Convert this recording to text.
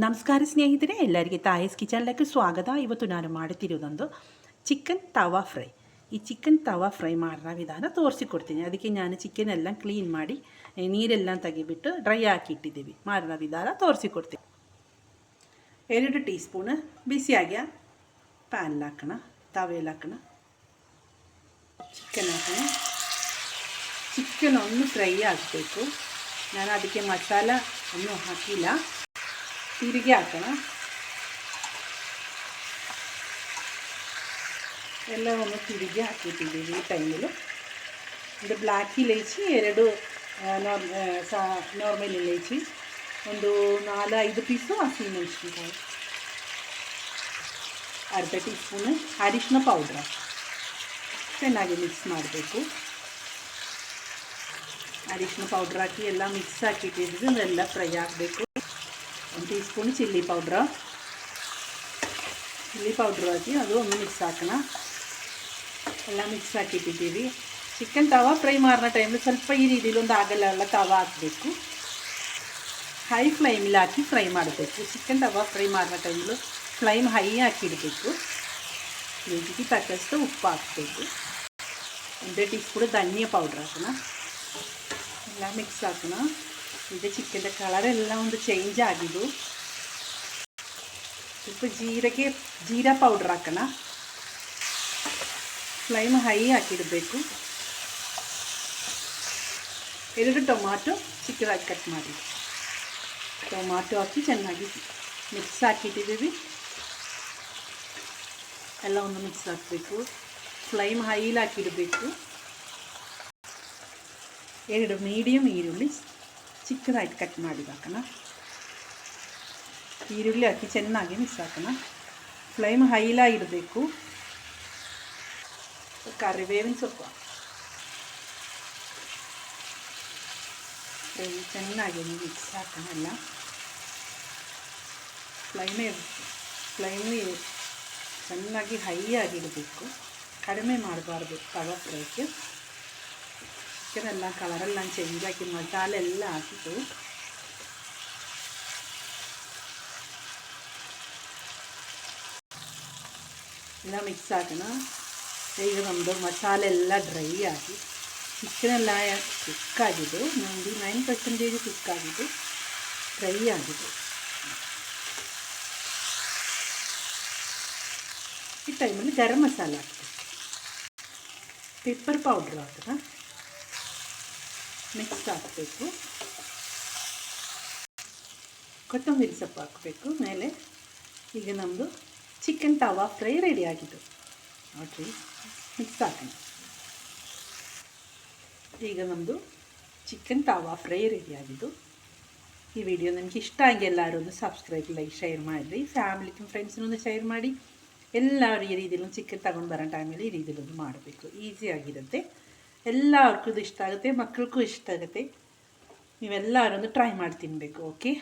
ನಮಸ್ಕಾರ ಸ್ನೇಹಿತರೆ, ಎಲ್ಲರಿಗೆ ತಾಯಸ್ ಕಿಚನ್ಲಕ್ಕೆ ಸ್ವಾಗತ. ಇವತ್ತು ನಾನು ಮಾಡುತ್ತಿರೋದೊಂದು ಚಿಕನ್ ತವಾ ಫ್ರೈ. ಈ ಚಿಕನ್ ತವಾ ಫ್ರೈ ಮಾಡೋ ವಿಧಾನ ತೋರಿಸಿಕೊಡ್ತೀನಿ. ಅದಕ್ಕೆ ನಾನು ಚಿಕನ್ ಎಲ್ಲ ಕ್ಲೀನ್ ಮಾಡಿ ನೀರೆಲ್ಲ ತೆಗಿಬಿಟ್ಟು ಡ್ರೈ ಹಾಕಿ ಇಟ್ಟಿದ್ದೀವಿ. ಮಾಡೋ ವಿಧಾನ ತೋರಿಸಿಕೊಡ್ತೀನಿ. ಎರಡು ಟೀ ಸ್ಪೂನ್ ಬಿಸಿಯಾಗ್ಯ ಪ್ಯಾನ್ ಹಾಕೋಣ ತವೆಯಲ್ಲಿ ಹಾಕೋಣ. ಚಿಕನ್ ಹಾಕೋಣ. ಚಿಕನ್ ಒಂದು ಫ್ರೈ ಆಗಬೇಕು. ನಾನು ಅದಕ್ಕೆ ಮಸಾಲ ಇನ್ನೂ ಹಾಕಿಲ್ಲ. ತಿರುಗಿ ಹಾಕೋಣ ಎಲ್ಲವನ್ನು ತಿರುಗಿ ಹಾಕಿಟ್ಟಿದ್ದೀವಿ ಈ ಟೈಮಲ್ಲಿ ಇದು ಬ್ಲ್ಯಾಕ್ ಇಲೈಚಿ ಎರಡು ನಾರ್ ಸಾ ನಾರ್ಮಲ್ ಇಲೈಚಿ ಒಂದು ನಾಲ್ಕು ಐದು ಪೀಸು ಹಸಿಮೆಣಸಿನ್ಕಾಯಿ ಅರ್ಧ ಟೀ ಸ್ಪೂನು ಅರಿಶಿನ ಪೌಡ್ರ ಚೆನ್ನಾಗಿ ಮಿಕ್ಸ್ ಮಾಡಬೇಕು ಅರಿಶಿನ ಪೌಡ್ರ್ ಹಾಕಿ ಎಲ್ಲ ಮಿಕ್ಸ್ ಹಾಕಿಟ್ಟಿದ್ದು ಎಲ್ಲ ಫ್ರೈ ಆಗಬೇಕು ಒಂದು teaspoon chilli powder. Chilli powder ಹಾಕಿ ಅದು ಒಂದು ಮಿಕ್ಸ್ ಹಾಕೋಣ ಎಲ್ಲ ಮಿಕ್ಸ್ ಹಾಕಿಟ್ಟಿದ್ದೀವಿ ಚಿಕನ್ ತವ ಫ್ರೈ ಮಾಡೋ ಟೈಮಲ್ಲಿ ಸ್ವಲ್ಪ ಈ ರೀತಿಲಿ ಒಂದು ಆಗಲ್ಲ ಎಲ್ಲ ತವ ಹಾಕಬೇಕು. ಹೈ ಫ್ಲೈಮಲ್ಲಿ ಹಾಕಿ ಫ್ರೈ ಮಾಡಬೇಕು. ಚಿಕನ್ ತವ ಫ್ರೈ ಮಾಡೋ ಟೈಮಲ್ಲಿ ಫ್ಲೈಮ್ ಹೈ ಹಾಕಿಡಬೇಕು ರುಚಿಗೆ ತಕ್ಕಷ್ಟು ಉಪ್ಪು ಹಾಕಬೇಕು. ಒಂದೇ ಟೀ ಸ್ಪೂನ್ ಧನಿಯಾ ಪೌಡ್ರ್ ಹಾಕೋಣ. ಎಲ್ಲ ಮಿಕ್ಸ್ ಹಾಕೋಣ. ಈಗ ಚಿಕನ್ ಕಲರೆಲ್ಲ ಒಂದು ಚೇಂಜ್ ಆಗಿದ್ದು. ಸ್ವಲ್ಪ ಜೀರಿಗೆ, ಜೀರಾ ಪೌಡ್ರ್ ಹಾಕೋಣ. ಫ್ಲೈಮ್ ಹೈ ಹಾಕಿಡಬೇಕು. ಎರಡು ಟೊಮಾಟೊ ಚಿಕ್ಕದಾಗಿ ಕಟ್ ಮಾಡಿ. ಟೊಮಾಟೊ ಹಾಕಿ ಚೆನ್ನಾಗಿ ಮಿಕ್ಸ್ ಹಾಕಿಟ್ಟಿದ್ದೀವಿ. ಎಲ್ಲ ಒಂದು ಮಿಕ್ಸ್ ಹಾಕಬೇಕು. ಫ್ಲೈಮ್ ಹೈಲಿ ಹಾಕಿಡಬೇಕು. ಎರಡು ಮೀಡಿಯಮ್ ಈರುಳ್ಳಿ. ಚಿಕ್ಕದಾಗಿ ಕಟ್ ಮಾಡಿ ಹಾಕೋಣ. ಈರುಳ್ಳಿ ಹಾಕಿ ಚೆನ್ನಾಗಿ ಮಿಕ್ಸ್ ಹಾಕೋಣ. ಫ್ಲೇಮ್ ಹೈಲ ಇರಬೇಕು ಕರಿಬೇವಿನ ಸೊಪ್ಪು. ಚೆನ್ನಾಗಿ ಮಿಕ್ಸ್ ಹಾಕೋಣ ಎಲ್ಲ. ಫ್ಲೈಮೇ ಫ್ಲೈಮು ಚೆನ್ನಾಗಿ ಹೈ ಆಗಿರಬೇಕು ಕಡಿಮೆ ಮಾಡಬಾರ್ದು ತವಾ ಚಿಕನ್ ಎಲ್ಲ ಕಲರೆಲ್ಲ ಚೇಂಜ್ ಹಾಕಿ ಮಸಾಲೆ ಎಲ್ಲ ಹಾಕಿಟ್ಟು ಎಲ್ಲ ಮಿಕ್ಸ್ ಹಾಕೋಣ ಈಗ ನಮ್ಮದು ಮಸಾಲೆ ಎಲ್ಲ ಡ್ರೈ ಆಗಿ ಚಿಕನೆಲ್ಲ ಕುಕ್ಕಾಗಿದ್ದು ನೈಂಟಿ ನೈನ್ ಪರ್ಸೆಂಟೇಜ್ ಕುಕ್ಕಾಗಿದ್ದು ಡ್ರೈ ಆಗಿದೆ ಈ ಟೈಮಲ್ಲಿ ಗರಂ ಮಸಾಲ ಹಾಕಬೇಕು ಪೆಪ್ಪರ್ ಪೌಡ್ರ್ ಹಾಕೋಣ ಮಿಕ್ಸ್ ಹಾಕಬೇಕು ಕೊತ್ತಂಬರಿ ಸೊಪ್ಪು ಹಾಕಬೇಕು. ಮೇಲೆ ಈಗ ನಮ್ಮದು ಚಿಕನ್ ತವಾ ಫ್ರೈ ರೆಡಿ ಆಗಿದ್ದು. ನೋಡ್ರಿ, ಮಿಕ್ಸ್ ಹಾಕೋಣ ಈಗ ನಮ್ಮದು ಚಿಕನ್ ತವಾ ಫ್ರೈ ರೆಡಿ ಆಗಿದ್ದು. ಈ ವಿಡಿಯೋ ನಿಮಗೆ ಇಷ್ಟ ಆಗಿ ಎಲ್ಲರೂ ಸಬ್ಸ್ಕ್ರೈಬ್ ಲೈಕ್ ಶೇರ್ ಮಾಡಿರಿ. ಫ್ಯಾಮಿಲಿ ಫ್ರೆಂಡ್ಸ್ನೊಂದು ಶೇರ್ ಮಾಡಿ. ಎಲ್ಲರೂ ಈ ರೀತಿಯಲ್ಲೂ ಚಿಕನ್ ತಗೊಂಡು ಬರೋ ಟೈಮಲ್ಲಿ ಈ ರೀತಿಯಲ್ಲೊಂದು ಮಾಡಬೇಕು. ಈಸಿಯಾಗಿರುತ್ತೆ ಎಲ್ಲರಿಗೂ ಇಷ್ಟ ಆಗುತ್ತೆ ಮಕ್ಕಳಿಗೂ ಇಷ್ಟ ಆಗುತ್ತೆ. ನೀವೆಲ್ಲರೂ ಟ್ರೈ ಮಾಡಿ ತಿನ್ನಬೇಕು ಓಕೆ